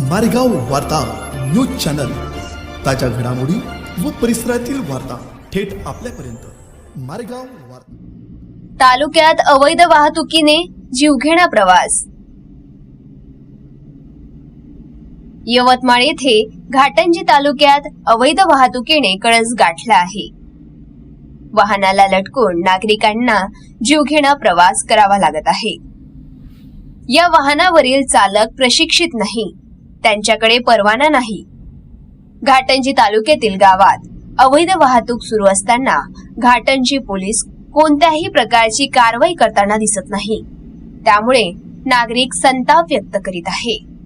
मारेगाव वार्ता news channel. ताज्या घडामोडी व परिसरातील वार्ता थेट आपल्यापर्यंत. मारेगाव वार्ता. तालुक्यात अवैध वाहतुकीने जीवघेणा प्रवास. यवतमाळ येथे घाटंजी तालुक्यात अवैध वाहतुकीने कळस गाठला आहे. वाहनाला लटकून नागरिकांना जीवघेणा प्रवास करावा लागत आहे. या वाहनावरील चालक प्रशिक्षित नाही. त्यांच्याकडे परवाना नाही. घाटंजी तालुक्यातील गावात अवैध वाहतूक सुरू असताना घाटंजी पोलीस कोणत्याही प्रकारची कारवाई करताना दिसत नाही. त्यामुळे नागरिक संताप व्यक्त करीत आहे.